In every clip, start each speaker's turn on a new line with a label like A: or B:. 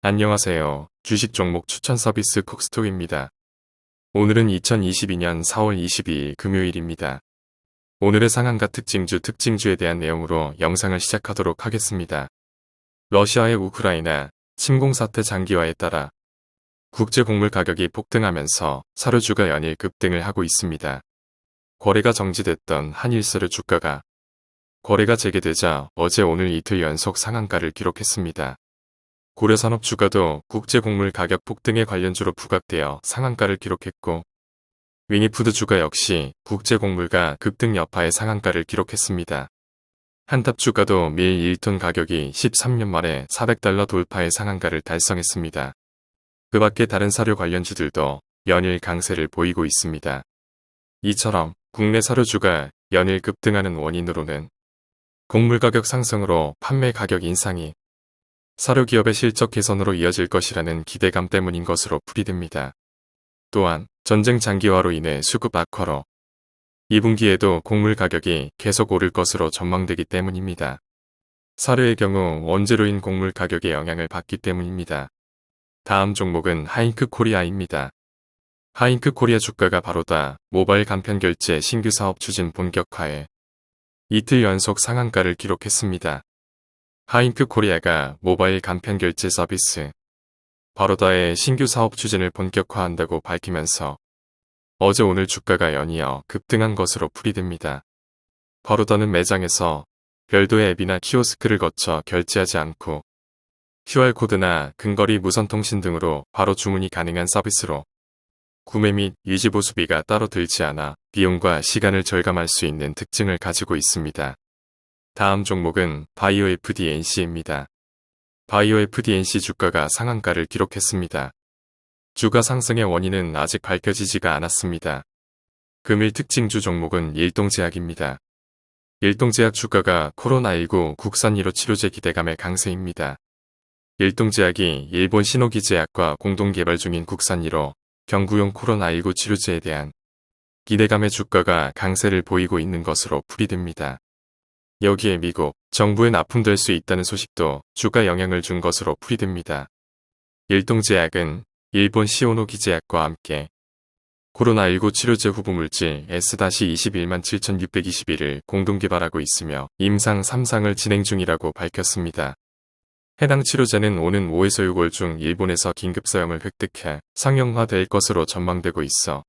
A: 안녕하세요. 주식 종목 추천 서비스 콕스톡입니다. 오늘은 2022년 4월 22일 금요일입니다. 오늘의 상한가 특징주 특징주에 대한 내용으로 영상을 시작하도록 하겠습니다. 러시아의 우크라이나 침공 사태 장기화에 따라 국제 곡물 가격이 폭등하면서 사료주가 연일 급등을 하고 있습니다. 거래가 정지됐던 한일사료 주가가 거래가 재개되자 어제 오늘 이틀 연속 상한가를 기록했습니다. 고려산업 주가도 국제곡물 가격 폭등에 관련주로 부각되어 상한가를 기록했고 위니푸드 주가 역시 국제곡물가 급등 여파의 상한가를 기록했습니다. 한탑 주가도 밀 1톤 가격이 13년 만에 400달러 돌파의 상한가를 달성했습니다. 그 밖에 다른 사료 관련주들도 연일 강세를 보이고 있습니다. 이처럼 국내 사료주가 연일 급등하는 원인으로는 곡물 가격 상승으로 판매 가격 인상이 사료 기업의 실적 개선으로 이어질 것이라는 기대감 때문인 것으로 풀이됩니다. 또한 전쟁 장기화로 인해 수급 악화로 2분기에도 곡물 가격이 계속 오를 것으로 전망되기 때문입니다. 사료의 경우 원재료인 곡물 가격에 영향을 받기 때문입니다. 다음 종목은 하잉크 코리아입니다. 하잉크 코리아 주가가 바로다 모바일 간편 결제 신규 사업 추진 본격화에 이틀 연속 상한가를 기록했습니다. 하잉크 코리아가 모바일 간편 결제 서비스 바로다의 신규 사업 추진을 본격화한다고 밝히면서 어제 오늘 주가가 연이어 급등한 것으로 풀이됩니다. 바로다는 매장에서 별도의 앱이나 키오스크를 거쳐 결제하지 않고 QR코드나 근거리 무선통신 등으로 바로 주문이 가능한 서비스로 구매 및 유지 보수비가 따로 들지 않아 비용과 시간을 절감할 수 있는 특징을 가지고 있습니다. 다음 종목은 바이오 FDNC입니다. 바이오 FDNC 주가가 상한가를 기록했습니다. 주가 상승의 원인은 아직 밝혀지지가 않았습니다. 금일 특징주 종목은 일동제약입니다. 일동제약 주가가 코로나19 국산 1호 치료제 기대감의 강세입니다. 일동제약이 일본 신호기제약과 공동 개발 중인 국산 1호 경구용 코로나19 치료제에 대한 기대감의 주가가 강세를 보이고 있는 것으로 풀이됩니다. 여기에 미국 정부에 납품될 수 있다는 소식도 주가 영향을 준 것으로 풀이됩니다. 일동제약은 일본 시오노 기 제약과 함께 코로나19 치료제 후보 물질 S-21만 7621을 공동 개발하고 있으며 임상 3상을 진행 중이라고 밝혔습니다. 해당 치료제는 오는 5에서 6월 중 일본에서 긴급 사용을 획득해 상용화될 것으로 전망되고 있어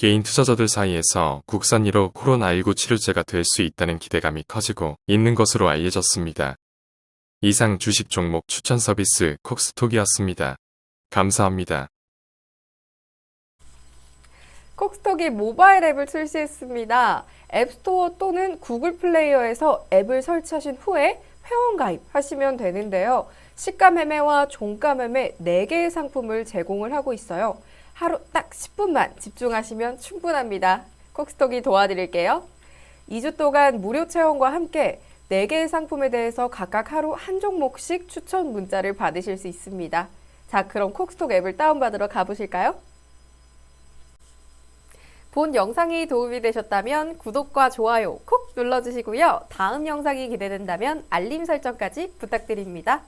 A: 개인 투자자들 사이에서 국산 1호 코로나19 치료제가 될 수 있다는 기대감이 커지고 있는 것으로 알려졌습니다. 이상 주식 종목 추천 서비스 콕스톡이었습니다. 감사합니다.
B: 콕스톡이 모바일 앱을 출시했습니다. 앱스토어 또는 구글 플레이어에서 앱을 설치하신 후에 회원 가입하시면 되는데요. 시가 매매와 종가 매매 4개의 상품을 제공을 하고 있어요. 하루 딱 10분만 집중하시면 충분합니다. 콕스톡이 도와드릴게요. 2주 동안 무료 체험과 함께 4개의 상품에 대해서 각각 하루 한 종목씩 추천 문자를 받으실 수 있습니다. 자, 그럼 콕스톡 앱을 다운받으러 가보실까요? 본 영상이 도움이 되셨다면 구독과 좋아요 콕 눌러주시고요. 다음 영상이 기대된다면 알림 설정까지 부탁드립니다.